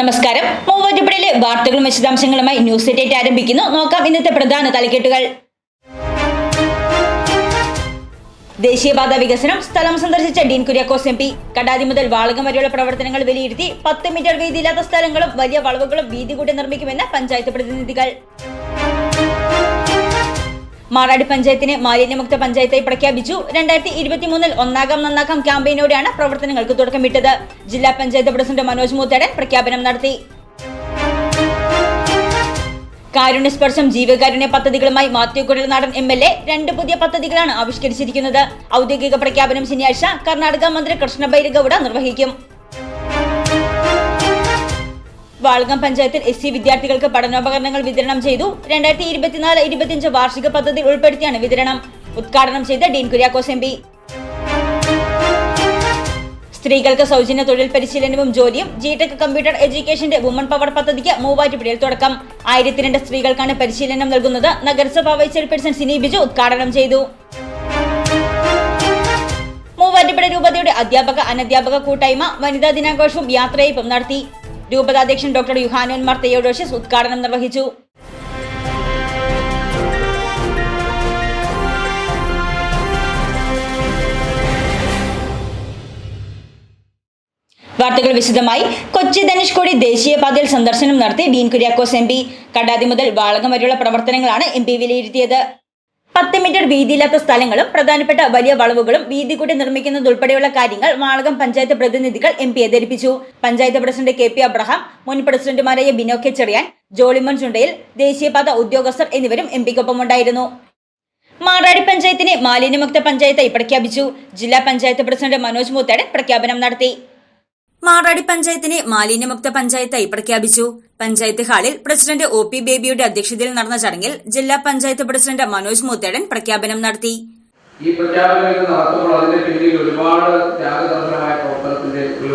നമസ്കാരം. മൂവാറ്റുപുഴയിലെ വാർത്തകളും വിശദാംശങ്ങളുമായി ന്യൂസ് എറ്റേറ്റ് ആരംഭിക്കുന്നു. നോക്കാം ഇന്നത്തെ പ്രധാന തലക്കെട്ടുകൾ. ദേശീയപാത വികസനം. സ്ഥലം സന്ദർശിച്ച ഡീൻ കുര്യാക്കോസ് എം പി. കടാതി മുതൽ വാളകം വരെയുള്ള പ്രവർത്തനങ്ങൾ വിലയിരുത്തി പത്ത് മീറ്റർ വീതിയില്ലാത്ത സ്ഥലങ്ങളും വലിയ വളവുകളും വീതി കൂടി നിർമ്മിക്കുമെന്ന് പഞ്ചായത്ത് പ്രതിനിധികൾ. മാറാടി പഞ്ചായത്തിനെ മാലിന്യമുക്ത പഞ്ചായത്തായി പ്രഖ്യാപിച്ചു. രണ്ടായിരത്തി ഇരുപത്തിമൂന്നിൽ ഒന്നാകാം നന്നാക്കാം ക്യാമ്പയിനോടെയാണ് പ്രവർത്തനങ്ങൾക്ക് തുടക്കമിട്ടത്. ജില്ലാ പഞ്ചായത്ത് പ്രസിഡന്റ് മനോജ് മൂത്തേടൻ പ്രഖ്യാപനം നടത്തി. കാരുണ്യസ്പർശം ജീവകാരുണ്യ പദ്ധതികളുമായി Mathew Kuzhalnadan M L A രണ്ട് പുതിയ പദ്ധതികളാണ് ആവിഷ്കരിച്ചിരിക്കുന്നത്. ഔദ്യോഗിക പ്രഖ്യാപനം ശനിയാഴ്ച കർണാടക മന്ത്രി കൃഷ്ണബൈരഗൌഡ നിർവഹിക്കും. വാളകം പഞ്ചായത്തിൽ എസ് സി വിദ്യാർത്ഥികൾക്ക് പഠനോപകരണങ്ങൾ വിതരണം ചെയ്തു. രണ്ടായിരത്തി ഇരുപത്തിനാല് ഇരുപത്തിയഞ്ച് വാർഷിക പദ്ധതിയിൽ ഉൾപ്പെടുത്തിയാണ് വിതരണം. ഉദ്ഘാടനം ചെയ്ത ഡീൻ കുര്യാക്കോസ് എം സ്ത്രീകൾക്ക് സൗജന്യ തൊഴിൽ പരിശീലനവും ജോലിയും ജി ടെക് കമ്പ്യൂട്ടർ എഡ്യൂക്കേഷന്റെ വുമൺ പവർ പദ്ധതിക്ക് മൂവാറ്റുപുഴയിൽ തുടക്കം. ആയിരത്തി രണ്ട് സ്ത്രീകൾക്കാണ് പരിശീലനം നൽകുന്നത്. നഗരസഭാ വൈസ് ചെയർപേഴ്സൺ സിനി ബിജു ഉദ്ഘാടനം ചെയ്തു. മൂവാറ്റുപുഴ രൂപതയുടെ അധ്യാപക അനധ്യാപക കൂട്ടായ്മ വനിതാ ദിനാഘോഷവും യാത്രയപ്പും നടത്തി. രൂപതാധ്യക്ഷൻ ഡോക്ടർ യുഹാനോൻ മാർ തെയോഡോഷ്യസ് ഉദ്ഘാടനം നിർവഹിച്ചു. വാർത്തകൾ വിശദമായി. കൊച്ചി ധനുഷ്കോടി ദേശീയപാതയിൽ സന്ദർശനം നടത്തി ഡീൻ കുര്യാക്കോസ് എം പി. കടാതി മുതൽ വാളകം വരെയുള്ള പ്രവർത്തനങ്ങളാണ് എം പി വിലയിരുത്തിയത്. പത്ത് മീറ്റർ വീതിയില്ലാത്ത സ്ഥലങ്ങളും പ്രധാനപ്പെട്ട വലിയ വളവുകളും വീതി കൂട്ടി നിർമ്മിക്കുന്നതുൾപ്പെടെയുള്ള കാര്യങ്ങൾ വാളകം പഞ്ചായത്ത് പ്രതിനിധികൾ എം പിയെ ധരിപ്പിച്ചു panchayat president K P Abraham മുൻ പ്രസിഡന്റുമാരായ ബിനോ കെ ചെറിയാൻ ജോളിമോൻ ചുണ്ടയിൽ ദേശീയപാത ഉദ്യോഗസ്ഥർ എന്നിവരും എം പിക്കൊപ്പമുണ്ടായിരുന്നു മാറാടി പഞ്ചായത്തിനെ മാലിന്യമുക്ത പഞ്ചായത്തായി പ്രഖ്യാപിച്ചു. ജില്ലാ പഞ്ചായത്ത് പ്രസിഡന്റ് മനോജ് മൂത്തേടൻ പ്രഖ്യാപനം നടത്തി. മാറാടി പഞ്ചായത്തിനെ മാലിന്യമുക്ത പഞ്ചായത്തായി പ്രഖ്യാപിച്ചു. പഞ്ചായത്ത് ഹാളിൽ പ്രസിഡന്റ് ഒ പി ബേബിയുടെ അധ്യക്ഷതയിൽ നടന്ന ചടങ്ങിൽ ജില്ലാ പഞ്ചായത്ത് പ്രസിഡന്റ് മനോജ് മൂത്തേടൻ പ്രഖ്യാപനം നടത്തി. ഈ പ്രഖ്യാപനം നടത്തുമ്പോൾ അതിന്റെ പിന്നിൽ ഒരുപാട് ത്യാഗതന്ത്രമായ പ്രവർത്തനത്തിന്റെ ഒരു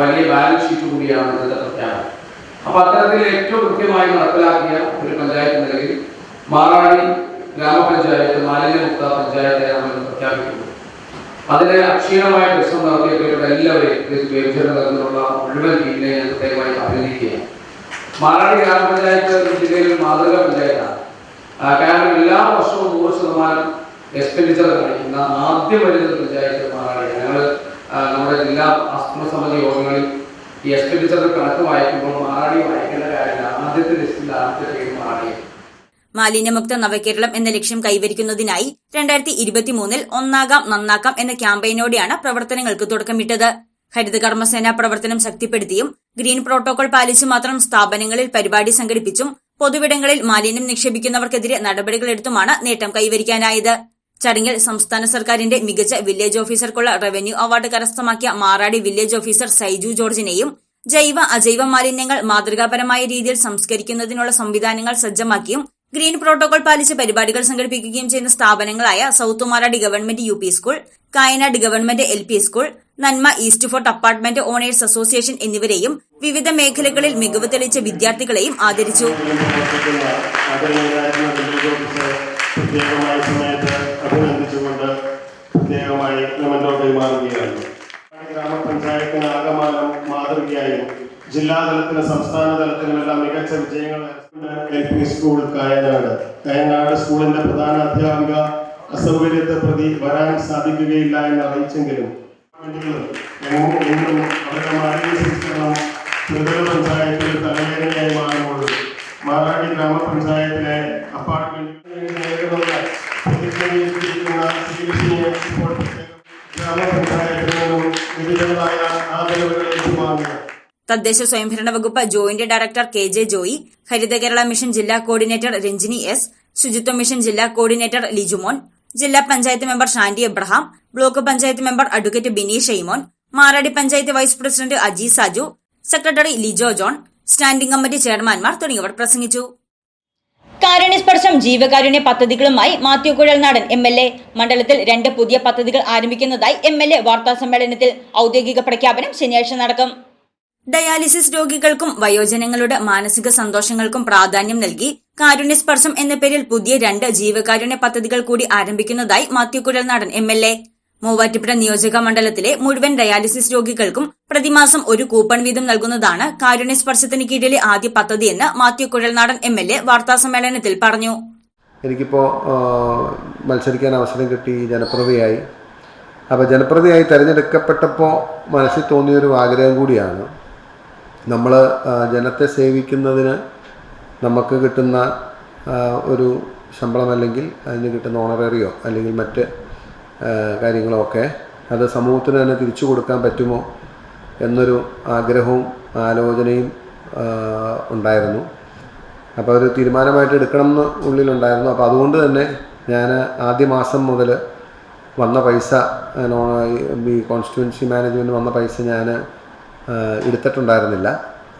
വലിയ ബാലൻസ് ഷീറ്റ് കൂടിയാണ് ഇന്നത്തെ പ്രഖ്യാപനം. അപ്പൊ അത്തരത്തിൽ ഏറ്റവും കൃത്യമായി നടപ്പിലാക്കിയ ഒരു പഞ്ചായത്ത് നിലയിൽ മാറാടി ഗ്രാമപഞ്ചായത്ത് മാലിന്യമുക്ത പഞ്ചായത്തെ നമ്മൾ പ്രഖ്യാപിക്കുന്നു. അതിന് അക്ഷീണമായ പ്രശ്നം നടത്തിയവരുടെ എല്ലാവരെയും വിഭജന തരത്തിലുള്ള മുഴുവൻ ടീമിനെ ഞാൻ പ്രത്യേകമായി അഭിനന്ദിക്കുകയാണ്. മാറാടി ഗ്രാമപഞ്ചായത്ത് ജില്ലയിൽ മാതൃകാ പഞ്ചായത്താണ്. കാരണം എല്ലാ വർഷവും നൂറ് ശതമാനം എക്സ്പെൻഡിച്ചർ കാണിക്കുന്ന ആദ്യം വരുന്ന പഞ്ചായത്ത് മാറാടി ഞങ്ങൾ നമ്മുടെ ജില്ലാ ആസൂത്രണ സമിതി യോഗങ്ങളിൽ ഈ എക്സ്പെൻഡിച്ചറിന്റെ കണക്ക് വായിക്കുമ്പോൾ മാറാടി വായിക്കേണ്ട കാര്യമില്ല. ആദ്യത്തെ ലിസ്റ്റിൽ ആദ്യത്തെ പേര് മാറാടിയാണ്. മാലിന്യമുക്ത നവകേരളം എന്ന ലക്ഷ്യം കൈവരിക്കുന്നതിനായി രണ്ടായിരത്തി ഇരുപത്തിമൂന്നിൽ ഒന്നാകാം നന്നാക്കാം എന്ന ക്യാമ്പയിനോടെയാണ് പ്രവർത്തനങ്ങൾക്ക് തുടക്കമിട്ടത്. ഹരിത കർമ്മസേന പ്രവർത്തനം ശക്തിപ്പെടുത്തിയും ഗ്രീൻ പ്രോട്ടോകോൾ പാലിച്ചു മാത്രം സ്ഥാപനങ്ങളിൽ പരിപാടി സംഘടിപ്പിച്ചും പൊതുവിടങ്ങളിൽ മാലിന്യം നിക്ഷേപിക്കുന്നവർക്കെതിരെ നടപടികളെടുത്തുമാണ് നേട്ടം കൈവരിക്കാനായത്. ചടങ്ങിൽ സംസ്ഥാന സർക്കാരിന്റെ മികച്ച വില്ലേജ് ഓഫീസർക്കുള്ള റവന്യൂ അവാർഡ് കരസ്ഥമാക്കിയ മാറാടി വില്ലേജ് ഓഫീസർ സൈജു ജോർജിനെയും ജൈവ അജൈവ മാലിന്യങ്ങൾ മാതൃകാപരമായ രീതിയിൽ സംസ്കരിക്കുന്നതിനുള്ള സംവിധാനങ്ങൾ സജ്ജമാക്കിയും ഗ്രീൻ പ്രോട്ടോകോൾ പാലിച്ച് പരിപാടികൾ സംഘടിപ്പിക്കുകയും ചെയ്യുന്ന സ്ഥാപനങ്ങളായ south Maradi government U P school Kayanad government L P school Nanma east fort apartment owners association എന്നിവരെയും വിവിധ മേഖലകളിൽ മികവ് തെളിയിച്ച വിദ്യാർത്ഥികളെയും ആദരിച്ചു. ഗ്രാമപഞ്ചായത്തിന് ആകമാനം മാതൃകയായും ജില്ലാതലത്തിന് സംസ്ഥാന തലത്തിലുമെല്ലാം മികച്ച വിജയങ്ങൾ L P school Kayanad. Kayanad സ്കൂളിന്റെ പ്രധാന അധ്യാപിക അസൗകര്യത്തെ പ്രതി വരാൻ സാധിക്കുകയില്ല എന്ന് അറിയിച്ചെങ്കിലും ത്രിതല പഞ്ചായത്തിൽ തലവേദനയായി മാറുമ്പോൾ മാറാടി ഗ്രാമപഞ്ചായത്തിലെ അപ്പാർട്ട്മെന്റുകളിൽ തദ്ദേശ സ്വയംഭരണ വകുപ്പ് joint director K J Joy Haritha Kerala mission ജില്ലാ coordinator Ranjini S Suchitwa mission ജില്ലാ കോർഡിനേറ്റർ ലിജുമോൻ ജില്ലാ panchayat member Shanty Abraham block panchayat member advocate Bini Shaimon Maradi panchayat vice president Aji Saju secretary Lijo John standing committee ചെയർമാൻമാർ തുടങ്ങിയവർ പ്രസംഗിച്ചു. കാരുണ്യസ്പർശം ജീവകാരുണ്യ പദ്ധതികളുമായി മാത്യു കുഴൽ നാടൻ M L A. മണ്ഡലത്തിൽ രണ്ട് പുതിയ പദ്ധതികൾ ആരംഭിക്കുന്നതായി എം എൽ എ വാർത്താ സമ്മേളനത്തിൽ ഔദ്യോഗിക പ്രഖ്യാപനം ശനിയാഴ്ച നടക്കും. ഡയാലിസിസ് രോഗികൾക്കും വയോജനങ്ങളുടെ മാനസിക സന്തോഷങ്ങൾക്കും പ്രാധാന്യം നൽകി കാരുണ്യസ്പർശം എന്ന പേരിൽ പുതിയ രണ്ട് ജീവകാരുണ്യ പദ്ധതികൾ കൂടി ആരംഭിക്കുന്നതായി Mathew Kuzhalnadan M L A. Muvattupuzha നിയോജക മണ്ഡലത്തിലെ മുഴുവൻ ഡയാലിസിസ് രോഗികൾക്കും പ്രതിമാസം ഒരു കൂപ്പൺ വീതം നൽകുന്നതാണ് കാരുണ്യ സ്പർശത്തിന് കീഴിലെ ആദ്യ പദ്ധതിയെന്ന് Mathew Kuzhalnadan M L A വാർത്താസമ്മേളനത്തിൽ പറഞ്ഞു. എനിക്കിപ്പോൾ മത്സരിക്കാൻ അവസരം കിട്ടി ജനപ്രതിയായി അപ്പോൾ ജനപ്രതിയായി തിരഞ്ഞെടുക്കപ്പെട്ടപ്പോൾ മനസ്സിൽ തോന്നിയൊരു ആഗ്രഹം കൂടിയാണ്. നമ്മൾ ജനത്തെ സേവിക്കുന്നതിന് നമുക്ക് കിട്ടുന്ന ഒരു ശമ്പളം അല്ലെങ്കിൽ അതിന് കിട്ടുന്ന ഓണറേറിയോ അല്ലെങ്കിൽ മറ്റ് കാര്യങ്ങളോ ഒക്കെ അത് സമൂഹത്തിന് തന്നെ തിരിച്ചു കൊടുക്കാൻ പറ്റുമോ എന്നൊരു ആഗ്രഹവും ആലോചനയും ഉണ്ടായിരുന്നു. അപ്പോൾ ഒരു തീരുമാനമായിട്ട് എടുക്കണം എന്ന് ഉള്ളിലുണ്ടായിരുന്നു. അപ്പോൾ അതുകൊണ്ട് തന്നെ ഞാൻ ആദ്യ മാസം മുതൽ വന്ന പൈസ ഈ കോൺസ്റ്റിറ്റ്യുവൻസി മാനേജ്മെന്റ് വന്ന പൈസ ഞാൻ എടുത്തിട്ടുണ്ടായിരുന്നില്ല.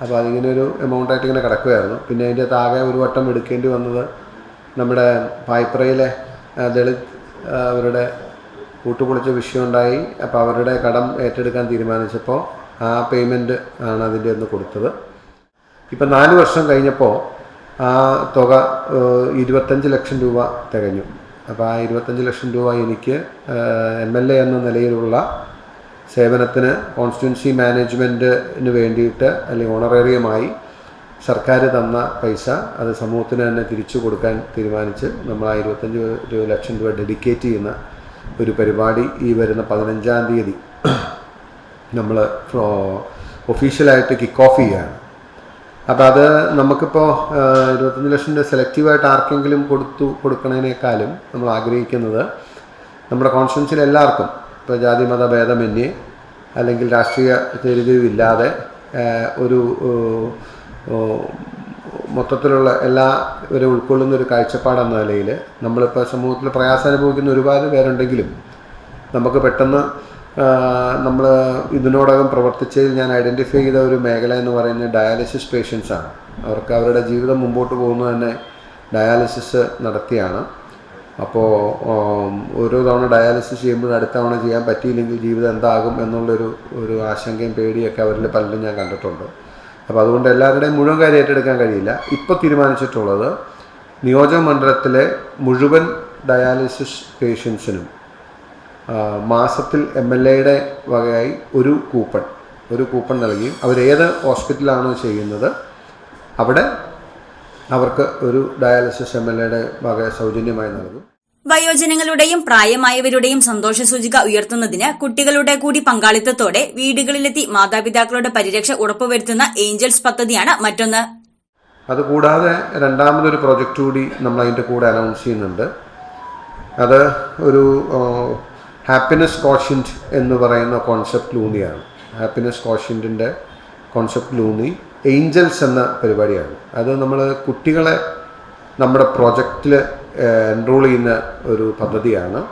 അപ്പോൾ അതിങ്ങനെ ഒരു എമൗണ്ടായിട്ട് ഇങ്ങനെ കിടക്കുമായിരുന്നു പിന്നെ അതിന്റെ താകെ ഒരു വട്ടം എടുക്കേണ്ടി വന്നത് നമ്മുടെ പായ്പ്രയിലെ ദളിത് അവരുടെ കൂട്ടുപൊളിച്ച വിഷയമുണ്ടായി. അപ്പോൾ അവരുടെ കടം ഏറ്റെടുക്കാൻ തീരുമാനിച്ചപ്പോൾ ആ പേയ്മെന്റ് ആണ് അതിന്റെ ഒന്ന് കൊടുത്തത്. ഇപ്പം നാല് വർഷം കഴിഞ്ഞപ്പോൾ ആ തുക ഇരുപത്തഞ്ച് ലക്ഷം രൂപ തികഞ്ഞു. അപ്പോൾ ആ ഇരുപത്തഞ്ച് ലക്ഷം രൂപ എനിക്ക് എം എൽ എ എന്ന നിലയിലുള്ള സേവനത്തിന് കോൺസ്റ്റിറ്റ്യൻസി മാനേജ്മെന്റിന് വേണ്ടിയിട്ട് അല്ലെങ്കിൽ ഓണറേറിയമായി സർക്കാർ തന്ന പൈസ അത് സമൂഹത്തിന് തന്നെ തിരിച്ചു കൊടുക്കാൻ തീരുമാനിച്ച് നമ്മൾ ആ ഇരുപത്തഞ്ച് ലക്ഷം രൂപ ഡെഡിക്കേറ്റ് ചെയ്യുന്ന ഒരു പരിപാടി ഈ വരുന്ന പതിനഞ്ചാം തീയതി നമ്മൾ ഒഫീഷ്യലായിട്ട് കിക്ക് ഓഫ് ചെയ്യുകയാണ്. അപ്പോൾ അത് നമുക്കിപ്പോൾ ഇരുപത്തഞ്ച് ലക്ഷം രൂപ സെലക്റ്റീവായിട്ട് ആർക്കെങ്കിലും കൊടുത്തു കൊടുക്കണതിനേക്കാളും നമ്മൾ ആഗ്രഹിക്കുന്നത് നമ്മുടെ കോൺസ്റ്റിറ്റ്യൻസിൽ എല്ലാവർക്കും ഇപ്പോൾ ജാതി മത ഭേദമന്യേ അല്ലെങ്കിൽ രാഷ്ട്രീയ തിരിതിരിവില്ലാതെ ഒരു മൊത്തത്തിലുള്ള എല്ലാ മൊത്തത്തിലുള്ള എല്ലാവരും ഉൾക്കൊള്ളുന്ന ഒരു കാഴ്ചപ്പാടെന്ന നിലയിൽ നമ്മളിപ്പോൾ സമൂഹത്തിൽ പ്രയാസം അനുഭവിക്കുന്ന ഒരുപാട് പേരുണ്ടെങ്കിലും നമുക്ക് പെട്ടെന്ന് നമ്മൾ ഇതിനോടകം പ്രവർത്തിച്ചതിൽ ഞാൻ ഐഡന്റിഫൈ ചെയ്ത ഒരു മേഖല എന്ന് പറയുന്നത് ഡയാലിസിസ് പേഷ്യൻസാണ്. അവർക്ക് അവരുടെ ജീവിതം മുമ്പോട്ട് പോകുന്നത് തന്നെ ഡയാലിസിസ് നടത്തിയാണ്. അപ്പോൾ ഓരോ തവണ ഡയാലിസിസ് ചെയ്യുമ്പോൾ അടുത്ത തവണ ചെയ്യാൻ പറ്റിയില്ലെങ്കിൽ ജീവിതം എന്താകും എന്നുള്ളൊരു ഒരു ആശങ്കയും പേടിയൊക്കെ അവരിൽ പലരും ഞാൻ കണ്ടിട്ടുണ്ട്. അപ്പോൾ അതുകൊണ്ട് എല്ലാവരുടെയും മുഴുവൻ കാര്യം ഏറ്റെടുക്കാൻ കഴിയില്ല. ഇപ്പോൾ തീരുമാനിച്ചിട്ടുള്ളത് നിയോജക മണ്ഡലത്തിലെ മുഴുവൻ ഡയാലിസിസ് പേഷ്യൻസിനും മാസത്തിൽ എം എൽ എയുടെ വകയായി ഒരു കൂപ്പൺ ഒരു കൂപ്പൺ നൽകിയും അവരേത് ഹോസ്പിറ്റലാണോ ചെയ്യുന്നത് അവിടെ അവർക്ക് ഒരു ഡയാലിസിസ് എം എൽ എയുടെ വക സൗജന്യമായി നൽകും. വയോജനങ്ങളുടെയും പ്രായമായവരുടെയും സന്തോഷ സൂചിക ഉയർത്തുന്നതിന് കുട്ടികളുടെ കൂടി പങ്കാളിത്തത്തോടെ വീടുകളിലെത്തി മാതാപിതാക്കളുടെ പരിരക്ഷ ഉറപ്പുവരുത്തുന്ന ഏഞ്ചൽസ് പദ്ധതിയാണ് മറ്റൊന്ന്. അതുകൂടാതെ രണ്ടാമതൊരു പ്രൊജക്റ്റ് കൂടി നമ്മൾ അതിന്റെ കൂടെ അനൗൺസ് ചെയ്യുന്നുണ്ട്. അത് ഒരു ഹാപ്പിനെസ് കോഷ്യന്റ് എന്ന് പറയുന്ന കോൺസെപ്റ്റ് ലൂണിയാണ് ഹാപ്പിനെസ് കോഷ്യന്റിന്റെ കോൺസെപ്റ്റിലൂന്നി ഏഞ്ചൽസ് എന്ന പരിപാടിയാണ്. അത് നമ്മൾ കുട്ടികളെ നമ്മുടെ പ്രോജക്റ്റിൽ എൻറോൾ ചെയ്യുന്ന ഒരു പദ്ധതിയാണ്.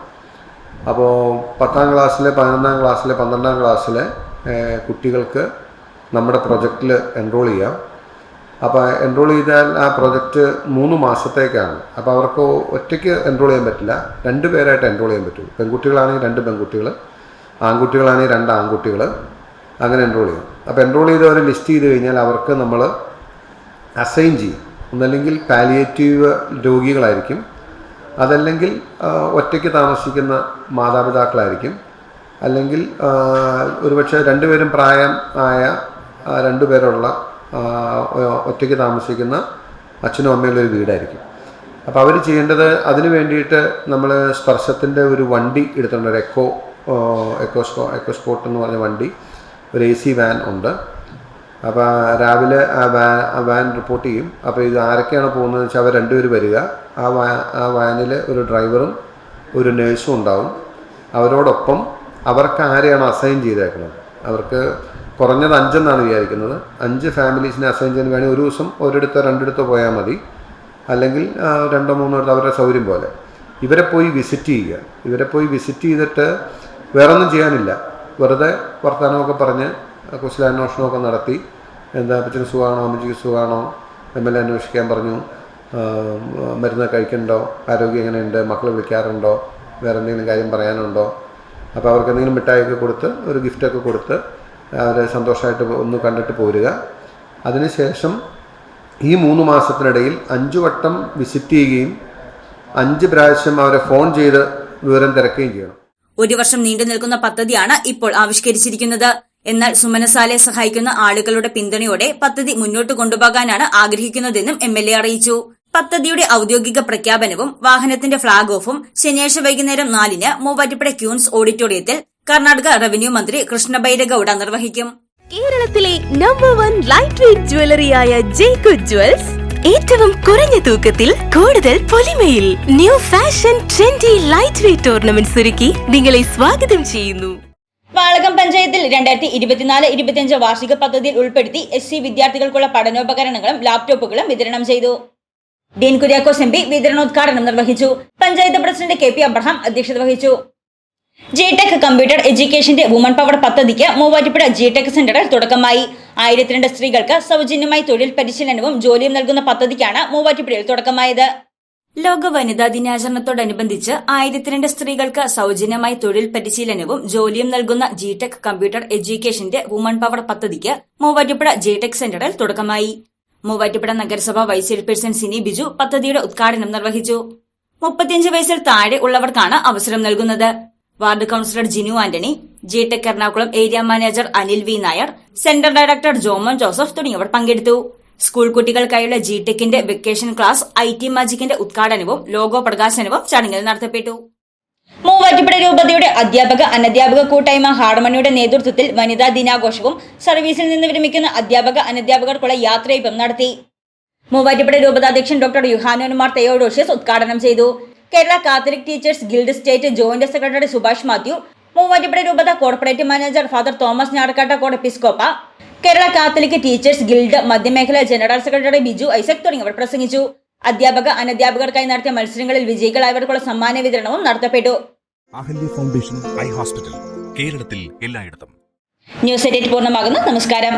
അപ്പോൾ പത്താം ക്ലാസ്സിലെ പതിനൊന്നാം ക്ലാസ്സിലെ പന്ത്രണ്ടാം ക്ലാസ്സിലെ കുട്ടികൾക്ക് നമ്മുടെ പ്രൊജക്റ്റിൽ എൻറോൾ ചെയ്യാം. അപ്പോൾ എൻറോൾ ചെയ്താൽ ആ പ്രൊജക്റ്റ് മൂന്ന് മാസത്തേക്കാണ്. അപ്പോൾ അവർക്ക് ഒറ്റയ്ക്ക് എൻറോൾ ചെയ്യാൻ പറ്റില്ല. രണ്ട് പേരായിട്ട് എൻറോൾ ചെയ്യാൻ പറ്റും. പെൺകുട്ടികളാണെങ്കിൽ രണ്ട് പെൺകുട്ടികൾ ആൺകുട്ടികളാണെങ്കിൽ രണ്ട് ആൺകുട്ടികൾ അങ്ങനെ എൻറോൾ ചെയ്യും. അപ്പോൾ എൻറോൾ ചെയ്തവരെ ലിസ്റ്റ് ചെയ്ത് കഴിഞ്ഞാൽ അവർക്ക് നമ്മൾ അസൈൻ ചെയ്യും. ഒന്നല്ലെങ്കിൽ പാലിയേറ്റീവ് രോഗികളായിരിക്കും. അതല്ലെങ്കിൽ ഒറ്റയ്ക്ക് താമസിക്കുന്ന മാതാപിതാക്കളായിരിക്കും. അല്ലെങ്കിൽ ഒരുപക്ഷെ രണ്ടുപേരും പ്രായം ആയ രണ്ടുപേരുള്ള ഒറ്റയ്ക്ക് താമസിക്കുന്ന അച്ഛനും അമ്മയുള്ള ഒരു വീടായിരിക്കും. അപ്പോൾ അവർ ചെയ്യേണ്ടത് അതിന് വേണ്ടിയിട്ട് നമ്മൾ സ്പർശത്തിന്റെ ഒരു വണ്ടി എടുത്തിട്ടുണ്ട്. ഒരു എക്കോ എക്കോസ്കോ സ്പോ എക്കോ സ്പോട്ട് എന്ന് പറഞ്ഞ വണ്ടി. ഒരു എ സി വാൻ ഉണ്ട്. അപ്പോൾ രാവിലെ ആ വാൻ ആ വാൻ റിപ്പോർട്ട് ചെയ്യും. അപ്പോൾ ഇത് ആരൊക്കെയാണ് പോകുന്നതെന്ന് വെച്ചാൽ അവർ രണ്ടുപേർ വരിക. ആ വാ ആ വാനിൽ ഒരു ഡ്രൈവറും ഒരു നേഴ്സും ഉണ്ടാവും. അവരോടൊപ്പം അവർക്ക് ആരെയാണ് അസൈൻ ചെയ്തേക്കുന്നത്? അവർക്ക് കുറഞ്ഞത് അഞ്ചെന്നാണ് വിചാരിക്കുന്നത്. അഞ്ച് ഫാമിലീസിനെ അസൈൻ ചെയ്യാൻ വേണമെങ്കിൽ ഒരു ദിവസം ഒരിടത്തോ രണ്ടിടത്തോ പോയാൽ മതി. അല്ലെങ്കിൽ രണ്ടോ മൂന്നോ ഇടത്ത് അവരുടെ സൗകര്യം പോലെ. ഇവരെ പോയി വിസിറ്റ് ചെയ്യുക. ഇവരെ പോയി വിസിറ്റ് ചെയ്തിട്ട് വേറൊന്നും ചെയ്യാനില്ല. വെറുതെ വർത്തമാനമൊക്കെ പറഞ്ഞ് കുശലാന്വേഷണമൊക്കെ നടത്തി. എന്താ അപ്പച്ചന് സുഖമാണോ? അമ്മച്ചിക്ക് സുഖമാണോ? എം എൽ എ അന്വേഷിക്കാൻ പറഞ്ഞു. മരുന്ന് കഴിക്കണ്ടോ? ആരോഗ്യം എങ്ങനെയുണ്ട്? മക്കൾ വിളിക്കാറുണ്ടോ? വേറെ എന്തെങ്കിലും കാര്യം പറയാനുണ്ടോ? അപ്പോൾ അവർക്ക് എന്തെങ്കിലും മിഠായിയൊക്കെ കൊടുത്ത് ഒരു ഗിഫ്റ്റൊക്കെ കൊടുത്ത് അവരെ സന്തോഷമായിട്ട് ഒന്ന് കണ്ടിട്ട് പോരുക. അതിനുശേഷം ഈ മൂന്ന് മാസത്തിനിടയിൽ അഞ്ചു വട്ടം വിസിറ്റ് ചെയ്യുകയും അഞ്ച് പ്രാവശ്യം അവരെ ഫോൺ ചെയ്ത് വിവരം തിരക്കുകയും ചെയ്യണം. ഒരു വർഷം നീണ്ടു നിൽക്കുന്ന പദ്ധതിയാണ് ഇപ്പോൾ ആവിഷ്കരിച്ചിരിക്കുന്നത്. എന്നാൽ സുമനസാലെ സഹായിക്കുന്ന ആളുകളുടെ പിന്തുണയോടെ പദ്ധതി മുന്നോട്ട് കൊണ്ടുപോകാനാണ് ആഗ്രഹിക്കുന്നതെന്നും എം എൽ എ അറിയിച്ചു. പദ്ധതിയുടെ ഔദ്യോഗിക പ്രഖ്യാപനവും വാഹനത്തിന്റെ ഫ്ളാഗ് ഓഫും ശനിയാഴ്ച വൈകുന്നേരം നാലിന് മൂവാറ്റുപുഴ ക്യൂൻസ് ഓഡിറ്റോറിയത്തിൽ കർണാടക റവന്യൂ മന്ത്രി കൃഷ്ണബൈരഗൌഡ നിർവഹിക്കും. കേരളത്തിലെ നമ്പർ വൺ ലൈറ്റ് വെയിറ്റ് ജ്വല്ലറിയായ ജേക്കു ജ്വൽസ് ഏറ്റവും കുറഞ്ഞ തൂക്കത്തിൽ കൂടുതൽ പൊലിമയിൽ new fashion trendy light weight tournament ഒരുക്കി നിങ്ങളെ സ്വാഗതം ചെയ്യുന്നു. വാളകം പഞ്ചായത്തിൽ രണ്ടായിരത്തി ഇരുപത്തിനാല് ഇരുപത്തിയഞ്ച് വാർഷിക പദ്ധതിയിൽ ഉൾപ്പെടുത്തി എസ് സി വിദ്യാർത്ഥികൾക്കുള്ള പഠനോപകരണങ്ങളും ലാപ്ടോപ്പുകളും വിതരണം ചെയ്തു. ഡീൻ കുര്യാക്കോസ് എം പി വിതരണോദ്ഘാടനം നിർവഹിച്ചു. Panchayat president K P Abraham അധ്യക്ഷത വഹിച്ചു. ജി ടെക് കമ്പ്യൂട്ടർ എഡ്യൂക്കേഷന്റെ വുമൺ പവർ പദ്ധതിക്ക് മൂവാറ്റുപുഴ ജി ടെക് സെന്ററിൽ തുടക്കമായി. ആയിരത്തിരണ്ട് സ്ത്രീകൾക്ക് സൗജന്യമായി തൊഴിൽ പരിശീലനവും ജോലിയും നൽകുന്ന പദ്ധതിക്കാണ് മൂവാറ്റുപുഴയിൽ തുടക്കമായത്. ലോക വനിതാ ദിനാചരണത്തോടനുബന്ധിച്ച് ആയിരത്തിരണ്ട് സ്ത്രീകൾക്ക് സൗജന്യമായി തൊഴിൽ പരിശീലനവും ജോലിയും നൽകുന്ന ജി ടെക് കമ്പ്യൂട്ടർ എഡ്യൂക്കേഷന്റെ വുമൺ പവർ പദ്ധതിക്ക് മൂവാറ്റുപുഴ ജി ടെക് സെന്ററിൽ തുടക്കമായി. മൂവാറ്റുപുഴ നഗരസഭ വൈസ് ചെയർപേഴ്സൺ സിനി ബിജു പദ്ധതിയുടെ ഉദ്ഘാടനം നിർവഹിച്ചു. മുപ്പത്തിയഞ്ച് വയസ്സിൽ താഴെ ഉള്ളവർക്കാണ് അവസരം നൽകുന്നത്. Ward councillor Jinu Antony G Tech Ernakulam area manager Anil V Nair centre director Joman Joseph തുടങ്ങിയവർ പങ്കെടുത്തു. സ്കൂൾ കുട്ടികൾക്കായുള്ള ജി ടെക്കിന്റെ വെക്കേഷൻ ക്ലാസ് ഐ ടി മാജിക്കിന്റെ ഉദ്ഘാടനവും ലോഗോ പ്രകാശനവും ചടങ്ങിൽ നടത്തപ്പെട്ടു. മൂവാറ്റുപുഴ രൂപതയുടെ അധ്യാപക അനധ്യാപക കൂട്ടായ്മ ഹാർമണിയുടെ നേതൃത്വത്തിൽ വനിതാ ദിനാഘോഷവും സർവീസിൽ നിന്ന് വിരമിക്കുന്ന അധ്യാപക അനധ്യാപകർക്കുള്ള യാത്രയപ്പും നടത്തി. മൂവാറ്റുപുഴ രൂപതാധ്യക്ഷൻ ഡോക്ടർ യുഹാനോനുമാർ തെയോഡോഷ്യസ് ഉദ്ഘാടനം ചെയ്തു. Kerala Catholic teachers guild state joint secretary Subhash Mathew Muvattupuzha രൂപത കോർപ്പറേറ്റ് മാനേജർ ഫാദർ തോമസ് ഞാടക്കാട്ടക്കോട് എപ്പിസ്കോപ്പ കേരള കാത്തലിക് ടീച്ചേഴ്സ് ഗിൽഡ് മധ്യമേഖല ജനറൽ സെക്രട്ടറി ബിജു ഐസക് തുടങ്ങിയവർ പ്രസംഗിച്ചു. അധ്യാപക അനധ്യാപകർക്കായി നടത്തിയ മത്സരങ്ങളിൽ വിജയികളായവർക്കുള്ള സമ്മാന വിതരണവും നടത്തപ്പെട്ടു. അഹല്യ ഫൗണ്ടേഷൻ ഐ ഹോസ്പിറ്റൽ കേരളത്തിൽ എല്ലായിടത്തും. ന്യൂസ് എഡിറ്റ് പൂർണമാകുന്നു. നമസ്കാരം.